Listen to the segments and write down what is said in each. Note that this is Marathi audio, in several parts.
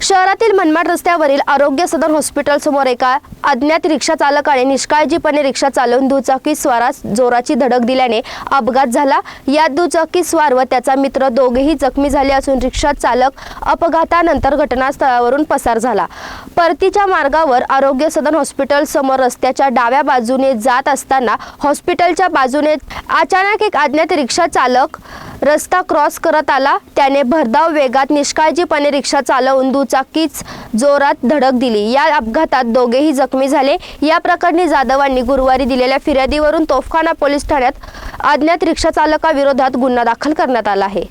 शहरातील मनमाड रस्त्यावरील आरोग्य सदन हॉस्पिटल समोर एका अज्ञात रिक्षा चालकाने निष्काळजीपणे रिक्षा चालवून दुचाकी स्वारास जोराची धडक दिल्याने अपघात झाला. यात दुचाकी स्वार व त्याचा मित्र दोघेही जखमी झाले असून रिक्षा चालक अपघातानंतर घटनास्थळावरून पसार झाला. परतीच्या मार्गावर आरोग्य सदन हॉस्पिटल समोर रस्त्याच्या डाव्या बाजूने जात असताना हॉस्पिटलच्या बाजूने अचानक एक अज्ञात रिक्षा चालक रस्ता क्रॉस करत आला. त्याने भरधाव वेगात निष्काळजीपणे रिक्षा चालवून दुचाकीच जोरात धडक दिली. या अपघातात दोघेही जखमी झाले. या प्रकरणी जाधवांनी गुरुवारी दिलेल्या फिर्यादीवरून तोफखाना पोलीस ठाण्यात अज्ञात रिक्षा चालकाविरोधात गुन्हा दाखल करण्यात आला आहे.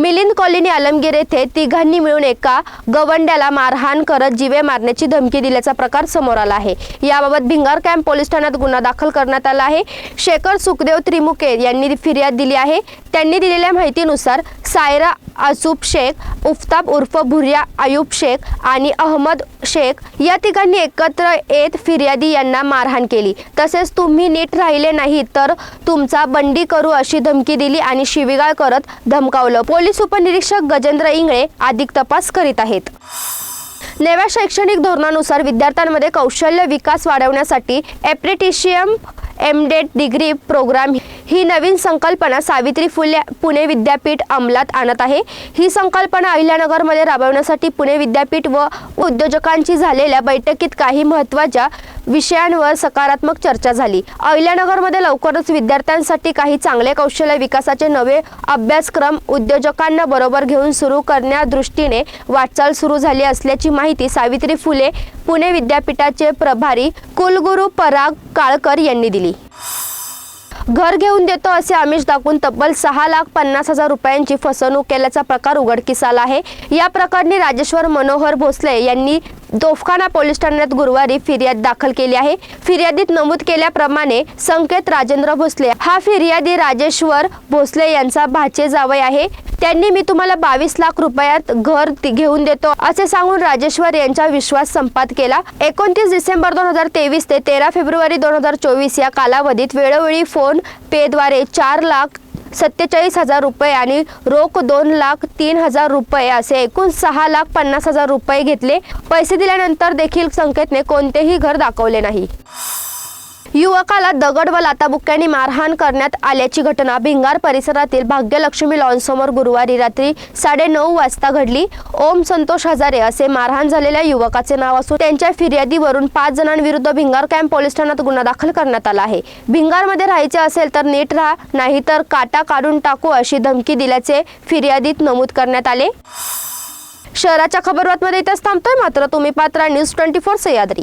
मिलिंद कॉलनी आलमगीर येथे तिघांनी मिळून एका गवंड्याला मारहाण करत जिवे मारण्याची धमकी दिल्याचा प्रकार समोर आला आहे. याबाबत भिंगार कॅम्प पोलीस ठाण्यात गुन्हा दाखल करण्यात आला आहे. शेखर सुखदेव त्रिमुके यांनी फिर्याद दिली आहे. त्यांनी दिलेल्या माहितीनुसार सायरा आसूफ शेख उफ्ताब उर्फ भुर्या आयुब शेख आणि अहमद शेख या तिघांनी एकत्र येत फिर्यादी यांना मारहाण केली. तसेच तुम्ही नीट राहिले नाही तर तुमचा बंडी करू अशी धमकी दिली आणि शिवीगाळ करत धमकावलं. पोलीस उपनिरीक्षक गजेंद्र इंगळे अधिक तपास करीत आहेत. नव्या शैक्षणिक धोरणानुसार विद्यार्थ्यांमध्ये कौशल्य विकास वाढवण्यासाठी एप्रेटिशियम एमडेट डिग्री प्रोग्राम ही नवीन संकल्पना सावित्री फुले पुणे विद्यापीठ अंमलात आणत आहे. ही संकल्पना अहिल्यानगरमध्ये राबवण्यासाठी पुणे विद्यापीठ व उद्योजकांची झालेल्या बैठकीत काही महत्त्वाच्या विषयांवर सकारात्मक चर्चा झाली. अहिल्यानगरमध्ये लवकरच विद्यार्थ्यांसाठी काही चांगले कौशल्य विकासाचे नवे अभ्यासक्रम उद्योजकांना बरोबर घेऊन सुरू करण्यादृष्टीने वाटचाल सुरू झाली असल्याची माहिती सावित्री फुले पुणे विद्यापीठाचे प्रभारी कुलगुरू पराग काळकर यांनी दिली. घर घेऊन देतो असे आमिष दाखवून तब्बल सहा लाख पन्नास हजार रुपयांची फसवणूक केल्याचा प्रकार उघडकीस आला आहे. या प्रकरणी राजेश्वर मनोहर भोसले यांनी दोफखाना पोलीस ठाण्यात गुरुवारी फिर्याद दाखल केली आहे. फिर्यादीत नमूद केल्याप्रमाणे संकेत राजेंद्र भोसले हा फिर्यादी राजेश्वर भोसले यांचा भाचे जावई आहे. त्यांनी मी तुम्हाला बावीस लाख रुपयात घर घेऊन देतो असे सांगून राजेश्वर यांचा विश्वास संपात केला. एकोणतीस डिसेंबर दोन हजार तेवीस ते तेरा फेब्रुवारी दोन हजार चोवीस या कालावधीत वेळोवेळी फोन पेद्वारे चार लाख सत्तेचाळीस हजार रुपये आणि रोख दोन लाख तीन हजार रुपये असे एकूण सहा लाख पन्नास हजार रुपये घेतले. पैसे दिल्यानंतर देखील संकेतने कोणतेही घर दाखवले नाही. युवकाला दगड व लाताबुक्क्यांनी मारहाण करण्यात आल्याची घटना भिंगार परिसरातील भाग्यलक्ष्मी लॉन्समोर गुरुवारी रात्री साडेनऊ वाजता घडली. ओम संतोष हजारे असे मारहाण झालेल्या युवकाचे नाव असून त्यांच्या फिर्यादीवरून पाच जणांविरुद्ध भिंगार कॅम्प पोलीस ठाण्यात गुन्हा दाखल करण्यात आला आहे. भिंगारमध्ये राहायचे असेल तर नीट राहा नाहीतर काटा काढून टाकू अशी धमकी दिल्याचे फिर्यादीत नमूद करण्यात आले. शहराच्या खबरबातमध्ये इथेच थांबतोय मात्र तुम्ही पात्रा न्यूज ट्वेंटी फोर सह्याद्री.